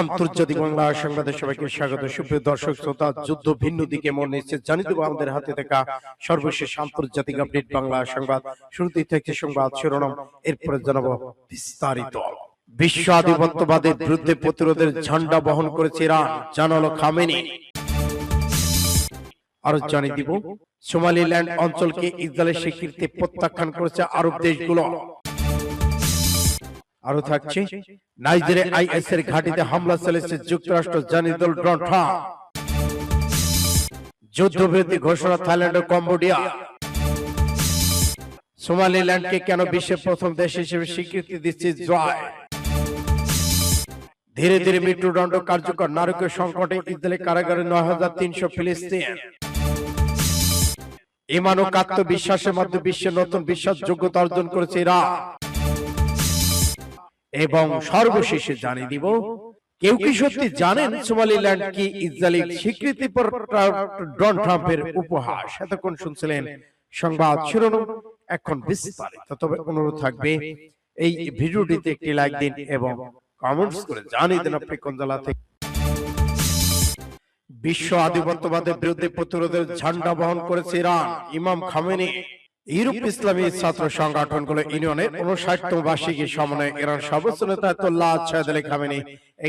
আন্তর্জাতিক বাংলা সংবাদে সবাইকে স্বাগত। সুপ্রিয় দর্শক, শ্রোতা, যুদ্ধ ভিন্ন দিকে মন নিচ্ছে। জানিয়ে দেবো আমাদের হাতে থাকা সর্বশেষ আন্তর্জাতিক আপডেট বাংলা সংবাদ। শুরুতেই থেকে সংবাদ শিরোনাম। এরপরে জানাব বিস্তারিত। বিশ্ব আধিপত্যবাদের বিরুদ্ধে প্রতিরোধের ঝান্ডা বহন করেছে ইরান, জানালো খামেনি। আরও জানিয়ে দিব, সোমালিল্যান্ড অঞ্চলকে ইসরায়েলের স্বীকৃতি প্রত্যাখ্যান করেছে আরব দেশগুলো। আরও থাকছে? নাইজেরিয়া আইএস এর ঘাঁটিতে হামলা চালিয়েছে যুক্তরাষ্ট্র জানিয়ে দিল যুদ্ধবিরতি ঘোষণা থাইল্যান্ড ও কম্বোডিয়া। সোমালিল্যান্ডকে কেন বিশ্বের প্রথম দেশ হিসেবে স্বীকৃতি দিচ্ছে জয় ধীরে ধীরে মৃত্যুদণ্ড কার্যকর নারকীয় সংকটে ইসরায়েলি কারাগারে নয় হাজার তিনশো ফিলিস্তিন। ইমান ও কাত্য বিশ্বাসের মধ্যে বিশ্বের নতুন বিশ্বাসযোগ্যতা অর্জন করেছে ইরান। এবং সর্বশেষে জানিয়ে দিব কেউ কি সত্যি জানেন সোমালিল্যান্ড কি ইসরায়েলি স্বীকৃতি পর ডোনাল্ড ট্রাম্পের উপহাস? এতক্ষণ শুনছিলেন সংবাদ শিরোনাম এখন বিস্তারিত। তবে অনুরোধ থাকবে এই ভিডিওটিতে একটি লাইক দিন এবং কমেন্টস করে জানিয়ে দিন আপনি কোন জেলা থেকে। বিশ্ব আধিপত্যবাদের বিরুদ্ধে প্রতিরোধের ঝান্ডা বহন করেছে ইরান। ইমাম খামেনি ইউরোপ ইসলামী ছাত্র সংগঠনগুলো ইউনিয়নের উনষাটতম বার্ষিকী সমন্বয়ে ইরান সর্বোচ্চ নেতা আয়াতুল্লাহ সাইদ আলী খামেনি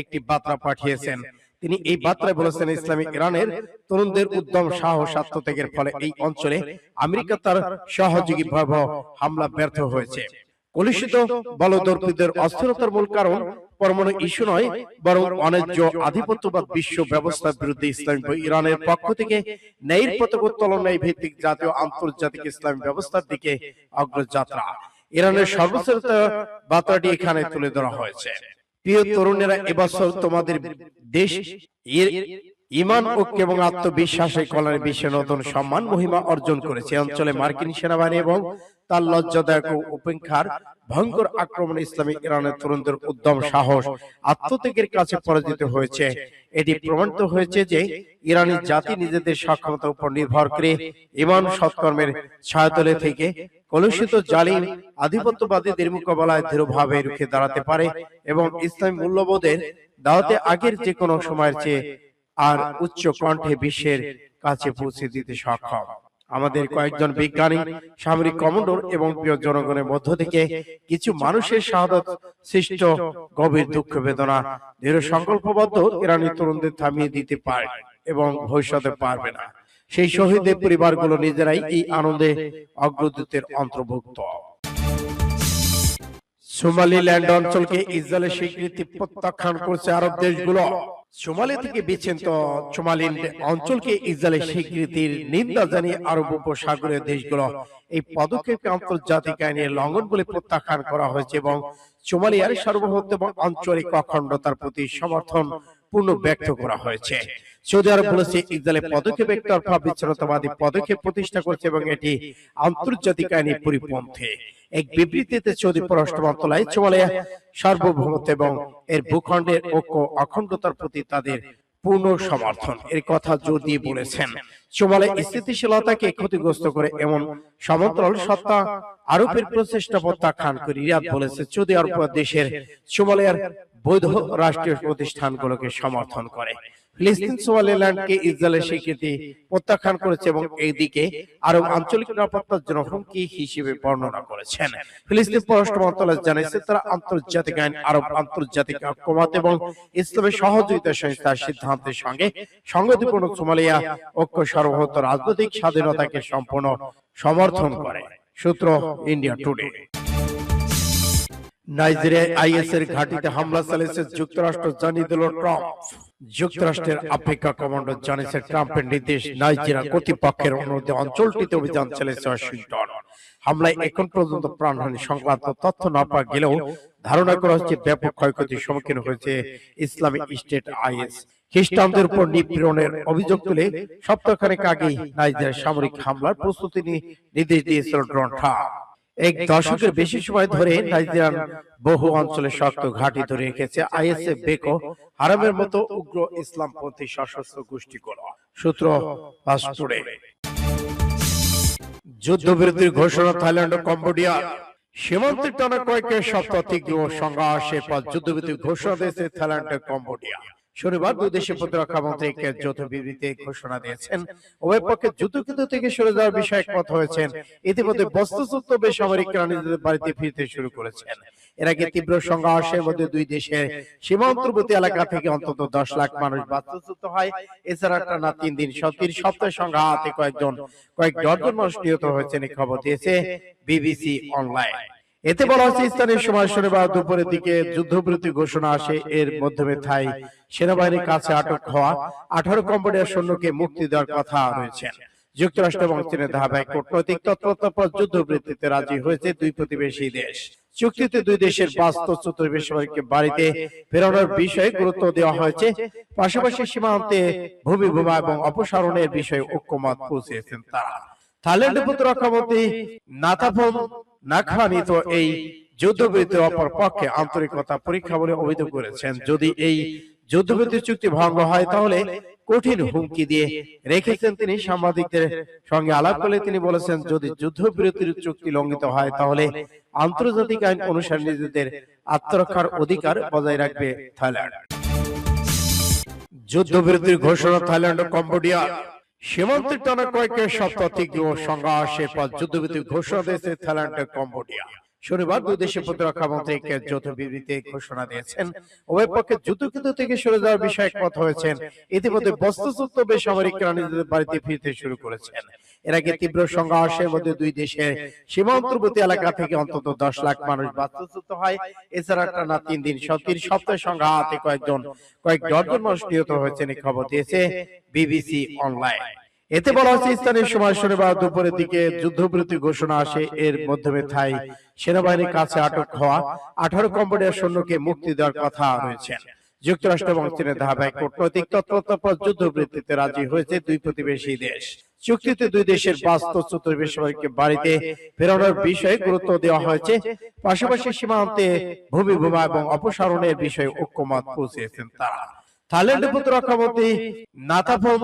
একটি বার্তা পাঠিয়েছেন। তিনি এই বার্তায় বলেছেন, ইসলামী ইরানের তরুণদের উদ্যম, সাহস, আত্মত্যাগের ফলে এই অঞ্চলে আমেরিকা তার সহযোগী ভয়াবহ হামলা ব্যর্থ হয়েছে। কলুষিত বলদর্পীদের অস্থিরতার মূল কারণ পরমাণু ইস্যু নয় বরং অন্যায্য আধিপত্যবাদ বিশ্ব ব্যবস্থার বিরুদ্ধে ইসলামী ইরানের পক্ষ থেকে ন্যায়ের পতাকা উত্তোলন ন্যায় ভিত্তিক জাতীয় আন্তর্জাতিক ইসলামী ব্যবস্থার দিকে অগ্রযাত্রা। ইরানের সর্বশ্রেষ্ঠ বার্তাটি এখানে তুলে ধরা হয়েছে। প্রিয় তরুণেরা এবছর তোমাদের দেশ ইমান ঐক্য এবং আত্মবিশ্বাসের কল্যাণে বিশ্বে নতুন সম্মান মহিমা অর্জন করেছে অঞ্চলে মার্কিন সেনাবাহিনী এবং তার লজ্জাদায়ক উপেক্ষার ভয়ঙ্কর আক্রমণ ইসলামী ইরানের তরুণদের উদ্যম সাহস আত্মত্যাগের কাছে পরাজিত হয়েছে। এটি প্রমাণিত হয়েছে যে ইরানি জাতি নিজেদের সক্ষমতার উপর নির্ভর করে ইমান সৎকর্মের ছায়াতলে থেকে কলুষিত জালিম আধিপত্যবাদীদের মোকাবেলায় দৃঢ়ভাবে রুখে দাঁড়াতে পারে এবং ইসলামী মূল্যবোধের দাওয়াতে আগের যে কোনো সময়ের চেয়ে আর উচ্চ কণ্ঠে বিশ্বের কাছে পৌঁছে দিতে সক্ষম। আমাদের কয়েকজন বিজ্ঞানী সামরিক কমান্ডর এবং প্রিয় জনগণের মধ্য থেকে কিছু মানুষের শাহাদত সৃষ্ট গভীর দুঃখ বেদনা দৃঢ় সংকল্পবদ্ধ ইরানি তরুণদের থামিয়ে দিতে পারে এবং ভবিষ্যতে পারবে না। সেই শহীদের পরিবারগুলো নিজেরাই এই আনন্দে অগ্রদূতের অন্তর্ভুক্ত। সোমালিল্যান্ড অঞ্চলকে ইসরায়েলের স্বীকৃতি প্রত্যাখ্যান করছে আরব দেশগুলো। সোমালি থেকে বিচ্ছিন্ন সোমালিল্যান্ড অঞ্চলকে ইসরায়েলের স্বীকৃতির নিন্দা জানিয়ে আরব উপসাগরীয় দেশগুলো এই পদক্ষেপকে আন্তর্জাতিক আইনের লঙ্ঘন বলে প্রত্যাখ্যান করা হয়েছে এবং সোমালিয়ার সার্বভৌমত্ব এবং আঞ্চলিক অখণ্ডতার প্রতি সমর্থন পূর্ণ ব্যক্ত করা হয়েছে। সৌদি আরব বলেছে ইসরায়েলের পদক্ষেপ একতরফা বিচ্ছিন্নতাবাদী পদক্ষেপ প্রতিষ্ঠা করছে এবং এটি আন্তর্জাতিক আইনের পরিপন্থী। এক বিবৃতিতে সৌদি পররাষ্ট্র মন্ত্রণালয় সোমালিয়া সার্বভৌমত্ব এবং এর ভূখণ্ডের ঐক্য অখণ্ডতার প্রতি তাদের পূর্ণ সমর্থন এর কথা জোর দিয়ে বলেছেন। সোমালিয়া স্থিতিশীলতাকে ক্ষতিগ্রস্ত করে এমন সমান্তরাল সত্তা আরোপের প্রচেষ্টা প্রত্যাখ্যান করে রিয়াদ বলেছে সৌদি আরব দেশের সোমালিয়ার বৈধ রাষ্ট্রীয় প্রতিষ্ঠানগুলোকে সমর্থন করে ফিলিস্তিন সোমালিল্যান্ডকে ইসরায়েলের স্বীকৃতি প্রত্যাখ্যান করেছে এবং এইদিকে আরব আঞ্চলিক নিরাপত্তার জন্য হুমকি হিসেবে বর্ণনা করেছেন। ফিলিস্তিন পররাষ্ট্র মন্ত্রণালয় জানিয়েছে তারা আন্তর্জাতিক আইন আরব আন্তর্জাতিক এবং ইসলামের সহযোগিতা সংস্থার সিদ্ধান্তের সঙ্গে সংগতিপূর্ণ সোমালিয়া ঐক্য রাজনৈতিক স্বাধীনতাকে সম্পূর্ণ সমর্থন করে। সূত্র ইন্ডিয়া টুডে। নাইজেরিয়ায় আইএস এর ঘাঁটিতে হামলা চালিয়েছে যুক্তরাষ্ট্র জানিয়ে দিল ট্রাম্প। যুক্তরাষ্ট্রের আফ্রিকা কমান্ডার জানিয়েছে ট্রাম্পের নির্দেশ নাইজেরিয়া কর্তৃপক্ষের অনুরোধে অঞ্চলটিতে অভিযান চালিয়েছে ওয়াশিংটন। হামলায় এখন পর্যন্ত প্রাণহানি সংক্রান্ত তথ্য না পাওয়া গেলেও ধারণা করা হচ্ছে ব্যাপক ক্ষয়ক্ষতির সম্মুখীন হয়েছে ইসলামিক স্টেট আইএস। খ্রিস্টানদের উপর নিপীড়নের অভিযোগ তুলে সপ্তাহখানেক আগেই নাইজেরিয়ার সামরিক হামলার প্রস্তুতি নিয়ে নির্দেশ দিয়েছিল ডোনাল্ড ট্রাম্প। এক দশকের বেশি সময় ধরে নাইজেরিয়ান বহু অঞ্চলে শক্ত ঘাঁটি ধরে রেখেছে আইএসএফ বেকো হারামের মতো উগ্র ইসলামপন্থী সশস্ত্র গোষ্ঠীগুলো সূত্র পাসপোর্টে। যুদ্ধবিরতির ঘোষণা থাইল্যান্ড ও কম্বোডিয়া। সীমান্তের টানা কয়েক সপ্তাহ তীব্র সংঘর্ষের পর যুদ্ধবিরতি ঘোষণা দিয়েছে থাইল্যান্ড ও কম্বোডিয়া। শনিবার দুই দেশের প্রতিরক্ষা মন্ত্রী এক যৌথ বিবৃতি ঘোষণা দিয়েছেন। উভয় পক্ষে যুদ্ধক্ষেত্র থেকে সরে যাওয়ার বিষয়ে একমত হয়েছেন। ইতিমধ্যে বস্তুসূত্র বেসামরিকরা নিজেদের বাড়িতে ফিরতে শুরু করেছেন। এর আগে তীব্র সংঘর্ষের মধ্যে দুই দেশের সীমান্তবর্তী এলাকা থেকে অন্তত দশ লাখ মানুষ বাস্তুচ্যুত হয়। এছাড়া টানা তিন দিন তিন সপ্তাহ সংঘাতে কয়েকজন কয়েক ডজন মানুষ নিহত হয়েছেন। এই খবর দিয়েছে বিবিসি অনলাইন। এতে বলা হয়েছে স্থানীয় সময় শনিবার দুপুরের দিকে যুদ্ধবিরতি ঘোষণা আসে এর মাধ্যমে থাই সেনাবাহিনীর কাছে আটক হওয়া আঠারো কম্বোডিয়ার সৈন্যকে মুক্তি দেওয়ার কথা রয়েছে। যুক্তরাষ্ট্র এবং চীনের ধারাবাহিক কূটনৈতিক তৎপরতার পর যুদ্ধবৃত্তিতে রাজি হয়েছে দুই প্রতিবেশী দেশ। চুক্তিতে দুই দেশের বাস্তুচ্যুত বেসামরিককে বাড়িতে ফেরানোর বিষয়ে গুরুত্ব দেওয়া হয়েছে। পাশাপাশি সীমান্তে ভূমি ভূমা এবং অপসারণের বিষয়ে ঐক্যমত পৌঁছেছেন তারা। থাইল্যান্ডের প্রতিরক্ষা মন্ত্রী নাথাফম নাখানি তো এই যুদ্ধবিরতির অপর পক্ষে আন্তরিকতা পরীক্ষা বলে অভিযোগ করেছেন। যদি এই যুদ্ধবিরতি চুক্তি ভঙ্গ হয় তাহলে কঠিন হুমকি দিয়ে রেখেছেন তিনি সাংবাদিকদের সঙ্গে আলাপ করলে তিনি বলেছেন যদি যুদ্ধবিরতির চুক্তি লঙ্ঘিত হয় তাহলে আন্তর্জাতিক আইন অনুসারে নিজেদের আত্মরক্ষার অধিকার বজায় রাখবে থাইল্যান্ড। যুদ্ধবিরতির ঘোষণা থাইল্যান্ড ও কম্বোডিয়া। সীমান্তের টানা কয়েক সপ্তাহ থেকে সংঘর্ষের পর যুদ্ধবিধি ঘোষণা দিয়েছে থাইল্যান্ডের কম্বোডিয়া। শনিবার দুই দেশের প্রতিরক্ষা মন্ত্রী এক যৌথ বিবৃতি ঘোষণা দিয়েছেন। উভয় পক্ষে যুদ্ধক্ষেত্র থেকে সরে যাওয়ার বিষয়ে একমত হয়েছেন। ইতিমধ্যে বস্তুসূত্র বেসামরিকরা নিজেদের বাড়িতে ফিরতে শুরু করেছেন। এর আগে তীব্র সংঘর্ষের মধ্যে দুই দেশের সীমান্তবর্তী এলাকা থেকে অন্তত দশ লাখ মানুষ বাস্তুচ্যুত হয়। এছাড়া টানা তিন দিন তিন সপ্তাহ সংঘাতে কয়েকজন কয়েক ডজন মানুষ নিহত হয়েছেন এই খবর দিয়েছে বিবিসি অনলাইন। এতে বলা হয়েছে স্থানীয় সময় শনিবার দুপুরের দিকে যুদ্ধবিরতি ঘোষণা আসে এর মাধ্যমে থাই সেনাবাহিনীর কাছে আটক হওয়া আঠারো কম্বোডিয়ার সৈন্যকে মুক্তি দেওয়ার কথা রয়েছে। যুক্তরাষ্ট্র এবং চীনের ধারাবাহিক কূটনৈতিক তৎপরতার পর যুদ্ধবৃত্তিতে রাজি হয়েছে দুই প্রতিবেশী দেশ। চুক্তিতে দুই দেশের বাস্তুচ্যুত বেসামরিককে বাড়িতে ফেরানোর বিষয়ে গুরুত্ব দেওয়া হয়েছে। পাশাপাশি সীমান্তে ভূমি ভূমা এবং অপসারণের বিষয়ে ঐক্যমত পৌঁছেছেন তারা। নাথাফম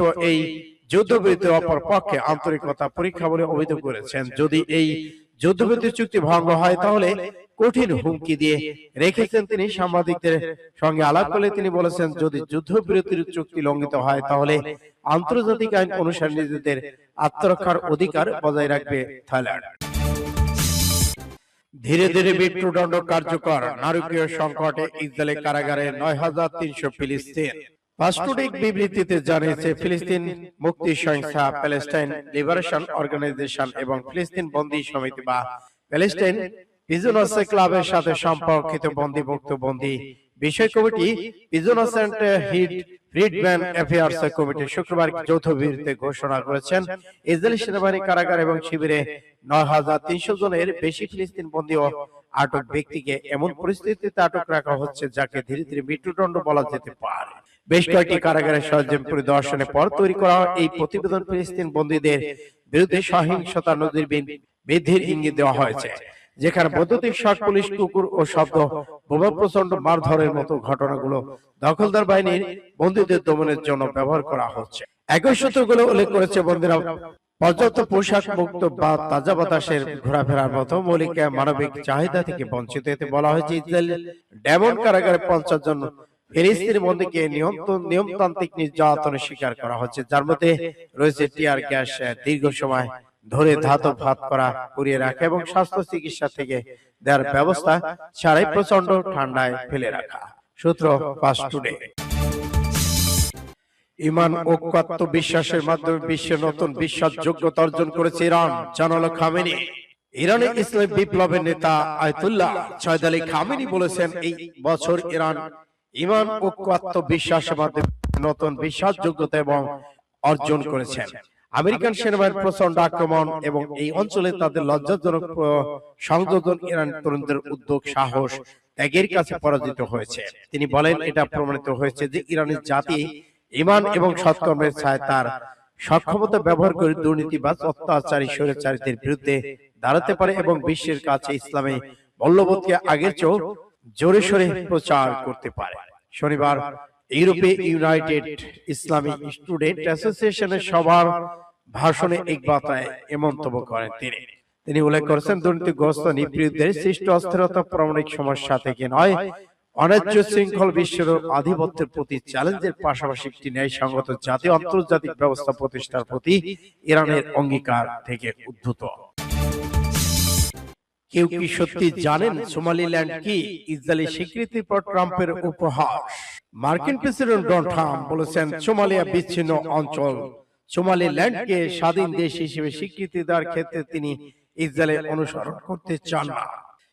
তো এই যুদ্ধবিরতির অপর পক্ষে আন্তরিকতা পরীক্ষা বলে অভিযোগ করেছেন। যদি এই যুদ্ধবিরতি চুক্তি ভঙ্গ হয় তাহলে কঠিন হুমকি দিয়ে রেখেছেন তিনি সাংবাদিকদের সঙ্গে আলাপ করলে তিনি বলেছেন যদি যুদ্ধবিরতির চুক্তি লঙ্ঘিত হয় তাহলে আন্তর্জাতিক আইন অনুসারে নিজেদের আত্মরক্ষার অধিকার বজায় রাখবে থাইল্যান্ড। ধীরে ধীরে মৃত্যুদণ্ড কার্যকর। নারকীয় সংকটে ইসরায়েলের কারাগারে নয় হাজার তিনশো ফিলিস্তিন। পাস্টুডিক বিবৃতিতে জানিয়েছে ফিলিস্তিন মুক্তি সংস্থা প্যালেস্টাইন লিবারেশন অর্গানাইজেশন এবং ফিলিস্তিন বন্দী সমিতি বা প্যালেস্টাইন ক্লাবের সাথে সম্পর্কিত বন্দী মুক্ত বন্দী বিষয় কমিটি হিট অ্যাফেয়ার্স কমিটি শুক্রবার যৌথ ঘোষণা করেছেন ইসরায়েলি সেনাবাহিনী কারাগার এবং শিবিরে নয় হাজার তিনশো জনের বেশি ফিলিস্তিন বন্দী ও আটক ব্যক্তিকে এমন পরিস্থিতিতে আটক রাখা হচ্ছে যাকে ধীরে ধীরে মৃত্যুদণ্ড বলা যেতে পারে। বেশ কয়েকটি কারাগারের সরঞ্জাম পরিদর্শনের পর তৈরি করা এই প্রতিবেদন ফিলিস্তিন বন্দীদের বিরুদ্ধে সহিংসতা নদীর বৃদ্ধির ইঙ্গিত দেওয়া হয়েছে। যেখানে বৈদ্যুতিক শক পুলিশ কুকুর ও শব্দ বোমা প্রচণ্ড মারধরের মতো ঘটনাগুলো দখলদার বাহিনীর বন্দীদের দমনের জন্য ব্যবহার করা হচ্ছে। একই সূত্রগুলো উল্লেখ করেছে বন্দীরা পর্যাপ্ত পোশাক মুক্ত বা তাজা বাতাসের ঘোরাফেরার মতো মৌলিক মানবিক চাহিদা থেকে বঞ্চিত এতে বলা হয়েছে ইসরায়েল ডেমন কারাগারে পঞ্চাশ জন ফিলিস্তিনি বন্দীকে নিয়ন্ত্রণ নিয়মতান্ত্রিক নির্যাতনের শিকার করা হচ্ছে যার মধ্যে রয়েছে টিয়ার গ্যাস দীর্ঘ সময় ধরে ধাতব ভাত করা পুড়িয়ে রাখা এবং স্বাস্থ্য চিকিৎসা থেকে দেওয়ার ব্যবস্থা ছাড়াই প্রচণ্ড ঠান্ডায় ফেলে রাখা। সূত্র ফাস্ট টুডে ইমান ঐক্যাত্ম বিশ্বাসের মাধ্যমে বিশ্বের নতুন বিশ্বাসযোগ্যতা অর্জন করেছে ইরান। জানালো খামেনি। ইরানের ইসলাম বিপ্লবের নেতা আয়তুল্লাহ সৈয়দ আলী খামেনি বলেছেন এই বছর ইরান ইমান ঐক্যাত্ম বিশ্বাসের মাধ্যমে নতুন বিশ্বাসযোগ্যতা এবং অর্জন করেছেন। আমেরিকান সেনাবাহিনীর প্রচণ্ড আক্রমণ এবং এই অঞ্চলে তাদের লজ্জাজনক সংযোজন ইরান তরুণদের উদ্যোগ সাহস ত্যাগের কাছে পরাজিত হয়েছে। তিনি বলেন এটা প্রমাণিত হয়েছে যে ইরানের জাতি ইমান এবং সৎকর্মের ছায় তার সক্ষমতা ব্যবহার করে দুর্নীতিবাজ অত্যাচারী স্বৈরাচারীদের বিরুদ্ধে দাঁড়াতে পারে এবং বিশ্বের কাছে ইসলামী মূল্যবোধকে আগের চেয়েও জোরে সোরে প্রচার করতে পারে। শনিবার ইউরোপে ইউনাইটেড ইসলামিক স্টুডেন্ট অ্যাসোসিয়েশনের সবার ভাষণে এক বার্তায় এ মন্তব্য করেন তিনি। তিনি। উল্লেখ করেছেন দুর্নীতিগ্রস্ত নিপীড়িতদের সৃষ্ট অস্থিরতা প্রমাণিক সমস্যা থেকে নয় অন্যায্য শৃঙ্খল বিশ্বের আধিপত্যের প্রতি চ্যালেঞ্জের পাশাপাশি একটি ন্যায়সঙ্গত জাতীয় আন্তর্জাতিক ব্যবস্থা প্রতিষ্ঠার প্রতি ইরানের অঙ্গীকার থেকে উদ্ভূত কেউ কি সত্যি জানেন সোমালিল্যান্ড কি ইসরায়েলি স্বীকৃতির পর ট্রাম্পের উপহাস? মার্কিন প্রেসিডেন্ট ডোনাল্ড ট্রাম্প বলেছেন সোমালিয়া বিচ্ছিন্ন অঞ্চল। সোমালিল্যান্ডকে স্বাধীন দেশ হিসেবে স্বীকৃতি দেওয়ার ক্ষেত্রে তিনি অনুসরণ করতে চান না।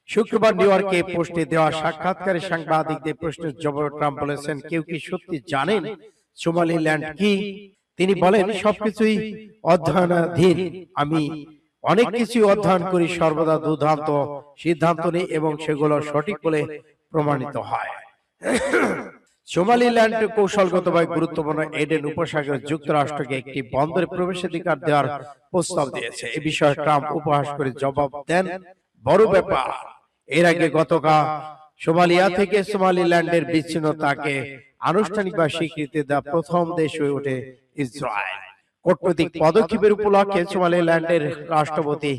শুক্রবার নিউ ইয়র্কে পোস্টে দেওয়া সাক্ষাৎকারে সাংবাদিকদের প্রশ্নের জবাবে ট্রাম্প বলেছেন কেউ কি সত্যি জানেন সোমালিল্যান্ড কি? তিনি বলেন সবকিছুই অধ্যয়নাধীন। আমি অনেক কিছু অধ্যয়ন করি সর্বদা দুর্দান্ত সিদ্ধান্ত নেই এবং সেগুলো সঠিক বলে প্রমাণিত হয়। সোমালিল্যান্ড কৌশলগতভাবে গুরুত্বপূর্ণ এডেন উপসাগর যুক্তরাষ্ট্রকে একটি বন্দরে প্রবেশাধিকার দেওয়ার প্রস্তাব দিয়েছে। এ বিষয়ে ট্রাম্প উপহাস করে জবাব দেন বড় ব্যাপার। এর আগে গতকাল সোমালিয়া থেকে সোমালিল্যান্ডের বিচ্ছিন্নতাকে আনুষ্ঠানিকভাবে স্বীকৃতি দেওয়া প্রথম দেশ হয়ে ওঠে ইসরায়েল। কূটনৈতিক পদক্ষেপের উপলক্ষে সোমালিল্যান্ডের রাষ্ট্রপতি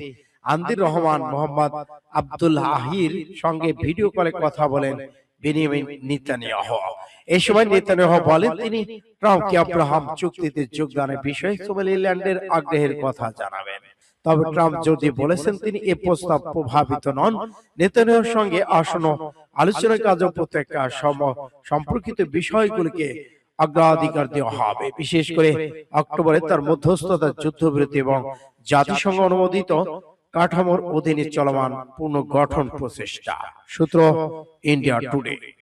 আন্দির রহমান মোহাম্মদ আব্দুল আহির সঙ্গে ভিডিও কলে কথা বলেন। Benjamin Netanyahu. এই সময় নেতানিয়াহু বলেন তিনি ট্রাম্পকে আব্রাহাম চুক্তিতে যোগদানের বিষয়ে সোমালিল্যান্ডের আগ্রহের কথা জানাবেন। তবে ট্রাম্প যদি বলেছেন তিনি এ প্রস্তাব প্রভাবিত নন সঙ্গে আসন্ন আলোচনা কাজ উপত্যকা সম সম্পর্কিত বিষয়গুলিকে অগ্রাধিকার দেওয়া হবে। বিশেষ করে অক্টোবরে তার মধ্যস্থতা যুদ্ধবিরতি এবং জাতিসংঘ অনুমোদিত কাঠামোর অধীনে চলমান পুনর্গঠন প্রচেষ্টা। সূত্র ইন্ডিয়া টুডে